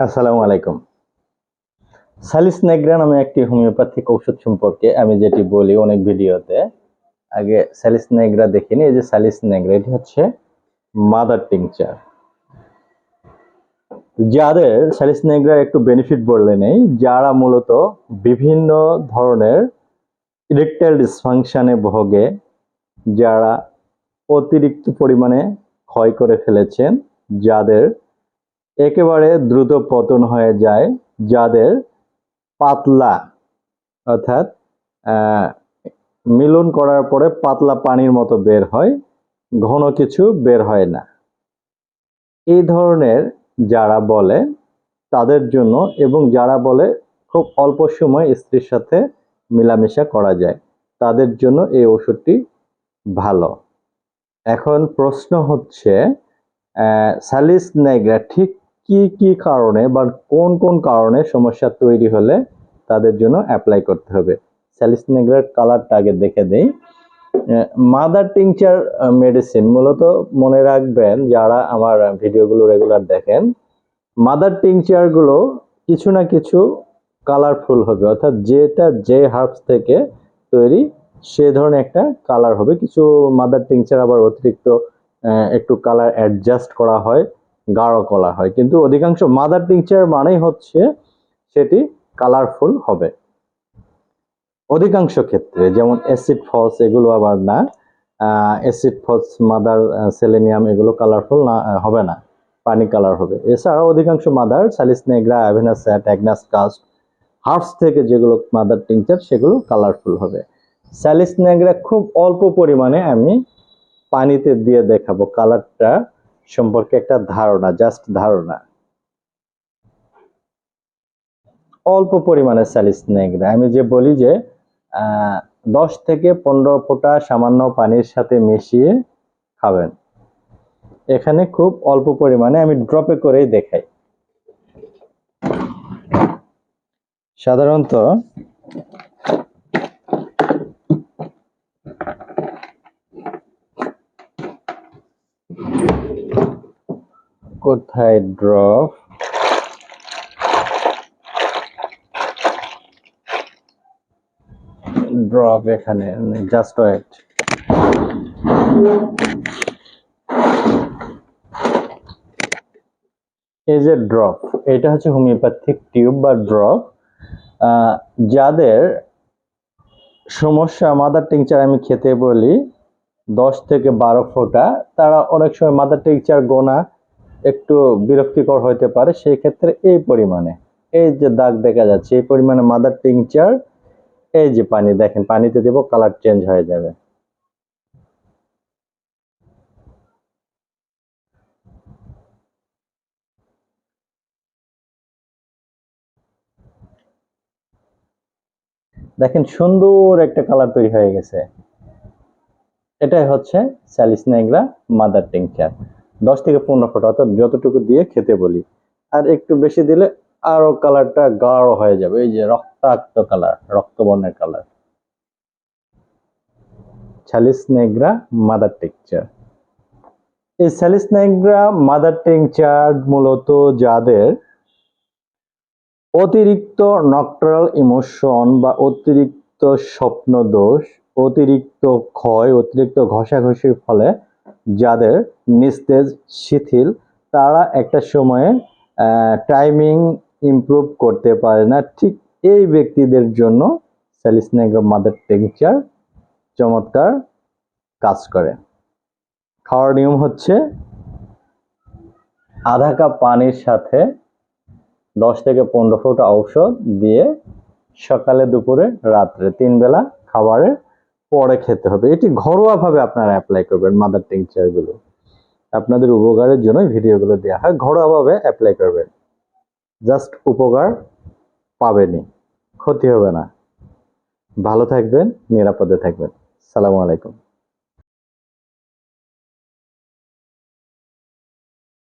আসসালামু আলাইকুম। সালিস নেগ্রা নামে একটি হোমিওপ্যাথিক ঔষধ সম্পর্কে আমি যেটি বলি অনেক ভিডিওতে, আগে সালিস নেগ্রা দেখিনি এই যে সালিস নেগ্রা এটি হচ্ছে মাদার টিংচার। যাদের সালিস নেগ্রা একটু বেনিফিট বললে নেই, যারা মূলত বিভিন্ন ধরনের ইরেকটাইল ডিসফাংশনে ভোগে, যারা অতিরিক্ত পরিমাণে ক্ষয় করে ফেলেছেন, যাদের একেবারে দ্রুত পতন হয়ে যায় যাদের পাতলা, অর্থাৎ মিলন করার পরে পাতলা পানির মতো বের হয়, ঘন কিছু বের হয় না। এই ধরনের যারা বলে তাদের জন্য এবং যারা বলে খুব অল্প সময় স্ত্রীর সাথে মেলামেশা করা যায়, তাদের জন্য এই ওষুধটি ভালো। এখন প্রশ্ন হচ্ছে সালিস নেগ্রা ঠিক কি কি কারণে বা কোন কোন কারণে সমস্যা তৈরি হলে তাদের জন্য অ্যাপ্লাই করতে হবে? স্যালিস নেগ্রার কালারটা আগে দেখে দেই। মাদার টিংচার মেডিসিন মূলত মনে রাখবেন যারা আমার ভিডিওগুলো রেগুলার দেখেন মাদার টিংচারগুলো কিছু না কিছু কালারফুল হবে। অর্থাৎ যেটা যে হার্বস থেকে তৈরি, সে ধরনের একটা কালার হবে। কিছু মাদার টিংচার আবার অতিরিক্ত একটু কালার অ্যাডজাস্ট করা হয়। গাঢ় কলা হয়। কিন্তু অধিকাংশ মাদার টিংচার মানেই হচ্ছে সেটি কালারফুল হবে। অধিকাংশ ক্ষেত্রে যেমন অ্যাসিড ফস এগুলো আবার না অ্যাসিড ফস মাদার সেলেনিয়াম এগুলো কালারফুল না হবে না, পানি কালার হবে। এছাড়াও অধিকাংশ মাদার সালিস নেগ্রা অ্যাভেনাস অ্যাগনাস কাস্ট হার্বস থেকে যেগুলো মাদার টিংচার সেগুলো কালারফুল হবে। স্যালিস নেগ্রা খুব অল্প পরিমাণে আমি পানিতে দিয়ে দেখাবো কালারটা সম্পর্কে একটা ধারণা জাস্ট ধারণা। অল্প পরিমাণে স্যালিস নেগ্রা আমি যে বলি যে দশ থেকে পনেরো ফোঁটা সামান্য পানির সাথে মিশিয়ে খাবেন। এখানে খুব অল্প পরিমাণে আমি ড্রপে করেই দেখাই। সাধারণত কোথায় ড্রপ? ড্রপ এখানে জাস্ট ওয়েট এই যে ড্রপ, এটা হচ্ছে হোমিওপ্যাথিক টিউব বা ড্রপ। যাদের সমস্যা, মাদার টিংচার আমি খেতে বলি, দশ থেকে বারো ফোঁটা, তারা অনেক সময় মাদার টিংচার গোনা একটু বিরক্তিকর হতে পারে, সেই ক্ষেত্রে এই পরিমাণে। এই যে দাগ দেখা যাচ্ছে, এই পরিমাণে মাদার টিংচার এই যে পানি, দেখেন, পানিতে দেব কালার চেঞ্জ হয়ে যাবে। দেখেন, সুন্দর একটা কালার তৈরি হয়ে গেছে। এটাই হচ্ছে স্যালিস নেগ্রা মাদার টিংচার দশ থেকে পনেরো ফোঁটা, অর্থাৎ যতটুকু দিয়ে খেতে বলি। আর একটু বেশি দিলে আরও কালারটা গাঢ় হয়ে যাবে। এই যে রক্তাক্ত কালার, রক্তবর্ণের কালার। মাদার টিংচার এই মাদার টিংচার মূলত যাদের অতিরিক্ত নক্টারাল ইমোশন বা অতিরিক্ত স্বপ্ন দোষ অতিরিক্ত ক্ষয়, অতিরিক্ত ঘষাঘষির ফলে যাদের নিস্তেজ, শিথিল, তারা একটা সময়ে টাইমিং ইমপ্রুভ করতে পারে না। ঠিক এই ব্যক্তিদের জন্য স্যালিসনেগা মাদার টেংচার চমৎকার কাজ করে। খাওয়ার নিয়ম হচ্ছে আধা কাপ পানির সাথে দশ থেকে পনেরো ফুট ঔষধ দিয়ে সকালে, দুপুরে, রাত্রে তিন বেলা খাবারের পরে খেতে হবে। এটি ঘরোয়াভাবে আপনারা অ্যাপ্লাই করবেন মাদার টিংচারগুলো আপনাদের উপকারের জন্য ভিডিওগুলো দেওয়া হয়। ঘরোয়াভাবে অ্যাপ্লাই করবেন। জাস্ট উপকার পাবেনি ক্ষতি হবে না। ভালো থাকবেন, নিরাপদে থাকবেন। সালামু আলাইকুম।